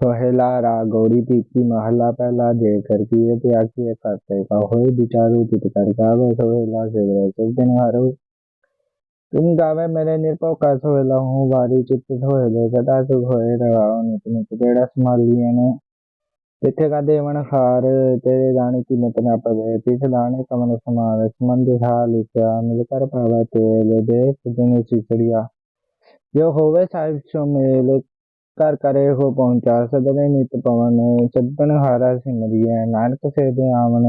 सोहेला रा गौरी की महला पहला जेकर किए त्या किए करते का होए बिचारू चित कर गावे सोहेला से वैसे दिन हारो तुम गावे मेरे निरपो का सोहेला हूँ वारी चित सोहेले सदा सुख होए रवाओ नित नित जेड़ा संभालिए ने तिथे का देवन हार तेरे गाने की मत ना पवे तिथ दाने कमन समार संबंध था लिखा मिलकर पावे तेल देख दिन सिसड़िया जो होवे साहिब सो मेल कर करे हो, पहुँचा सदने नित पवन। सदन हारा सिमरिया नानक से दे आवन।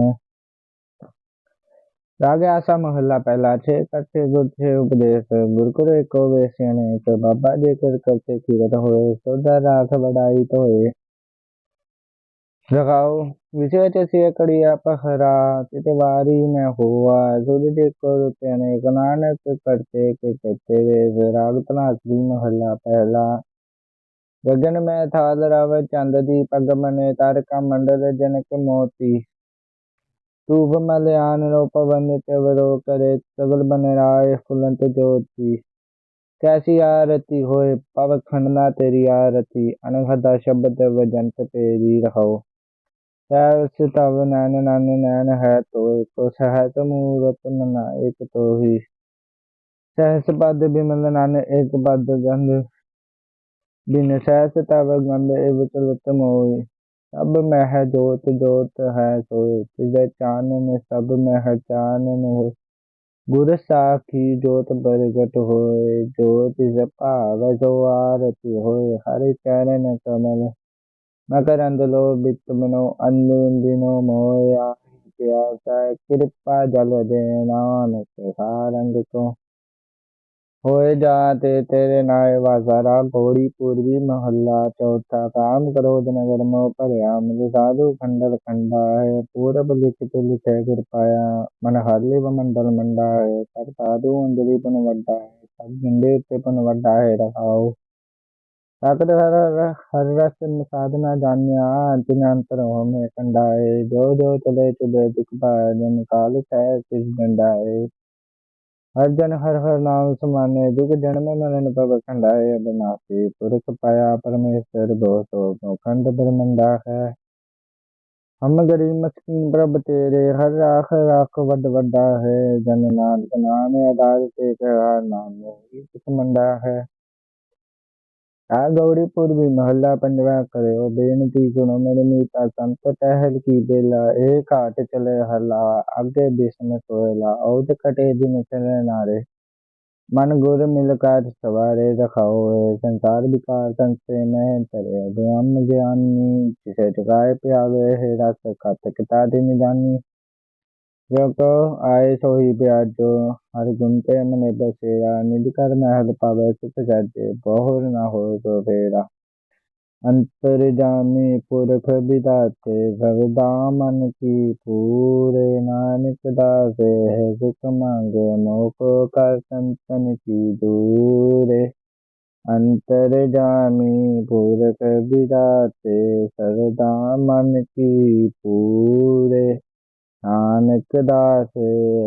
राग आसा महला पहला छे करते गुर छे उपदेश। गुरकुर एको वेश्यन एक बाबा जे कर करते कीरत होए, सोदा राख बड़ाई तो होए रखाओ विषय चसिय कड़िया पहरा तिते वारी में हुआ। सुध देखो अनेक नानक करते के कहते वे राग तनासरी महला पहला ગગન મેં થાળ રાવે ચાંદની પગ મને તારકા મંડળ જનક મોતી ਤੂਬ ਮਲਿਆਨ ਰੋ ਪਵਨ ਤਵਰੋ ਕਰੇ ਸਗਲ ਬਨ ਰਾਏ ਫੁਲੰਤ ਜੋਤੀ। ਕੈਸੀ ਆਰਤੀ ਹੋਏ, ਪਵ ਖੰਡਨਾ ਤੇਰੀ ਆਰਤੀ ਅਨਹਦਾ ਸ਼ਬਦ ਵਜੰਤ ਤੇਰੀ ਰਹੋ। ਸੈਸ ਤਵ ਨੈਣ, ਨਨ ਨੈਣ ਹੈ ਤੋਏ ਕੋ ਸਹਿਤ ਮੂਰਤ ਨਨਾ ਇਕ ਤੋਹੀ। ਸਹਿਸ ਪਦ ਬਿਮਲ ਨਨ ਇਕ ਪਦ ਗੰਧ एक पद गंध बिन सहस तव गंध एव चलत मोई सब में है जोत जोत है सोए तिज चानन सब में है चानन हो गुर साखी जोत प्रगट होए जोत भाव जो आरती होए हरि चरण कमल मकरंद लोभित मनो अन्दिनो मोया प्यासा कृपा जल ਹੋਏ ਜਾਂ ਤੇ ਤੇਰੇ ਨਾਏ ਵਾਜ਼ਾਰਾ ਪੌੜੀ ਪੂਰਬੀ ਮਹੱਲਾ ਚੌਥਾ ਕਾਮ ਕਰੋਧ ਨਗਰ ਮੋ ਭਰਿਆ ਮਿਲ ਸਾਧੂ ਖੰਡਰ ਖੰਡਾ ਹੈ, ਪੂਰਬ ਲਿਖਿਤ ਲਿਖੇ ਗੁਰ ਪਾਇਆ, ਮਨ ਹਾਲੇ ਮੰਡਲ ਮੰਡਾ ਹੈ, ਸਭ ਸਾਧੂ ਅੰਜਲੀ ਪਨ ਵੱਡਾ ਹੈ, ਸਭ ਝੰਡੇ ਉੱਤੇ ਪਨ ਵੱਡਾ ਹੈ, ਰਹਾਓ। ਸਾਕਰ ਹਰ ਹਰ ਰਸ ਸਾਧਨਾ ਜਾਣਿਆ ਅੰਤਿਨ ਅੰਤਰ ਹੋਮੇ ਕੰਡਾ ਹੈ, ਜੋ ਜੋ ਚਲੇ ਚੁਬੇ ਦੁਖ ਪਾਇਆ, ਜਨ ਕਾਲ ਸਹਿ ਸਿਰ ਡੰਡਾ ਹੈ। हर जन हर हर नाम समाने दुख जन्म मरण पव खंडाए अबनासी पुरख पाया परमेश्वर भो सो खंड ब्रह्मंडा है हम गरीब मस्किन प्रभ तेरे हर राख राख वड वड्डा है जन नानक नाम आधार से नाम सुख मंडा है આ ગૌરીપુર ભી મહલ્લા ਪੰਜਵਾ ਕਰਿਓ ਬੇਨਤੀ ਸੁਣੋ ਮੇਰੇ ਮੀਤਾ ਸੰਤ ਟਹਿਲ ਕੀ ਬੇਲਾ ਇਹ ਘਾਟ ਚਲੇ ਹਰਲਾ ਅੱਗੇ ਬਿਸਮ ਸੋਇਲਾ ਔਦ ਕਟੇ ਦਿਨ ਚਲੇ ਨਾਰੇ ਮਨ ਗੁਰ ਮਿਲ ਕਾਰ ਸਵਾਰੇ ਰਖਾਓ ਸੰਸਾਰ ਵਿਕਾਰ ਸੰਸੇ ਮੈਂ ਤਰੇ ਬਿਆਮ ਗਿਆਨੀ ਜਿਸੇ ਜਗਾਏ ਪਿਆਵੇ ਹੈ ਰਸ ਕਤ ਕਿਤਾ ਦੇ ਨਿਦਾਨੀ යකෝ ආයසෝ හි බයජෝ අරිගුන්තේ මනේ බසේරා නිදිකර්ම හදපව සුපජජ්ජේ බොහෝරන හෝතෝ වේරා අන්තර්ජාමි පුරඛ විදාතේ භවදාමන කී පූරේ නානක දාසේ සුඛමංග මොකෝ කර්තන්තන කී දූරේ अंतर्जामी पूरक विराते सरदा मन की पूरे ਨਾਨਕ ਦਾਸ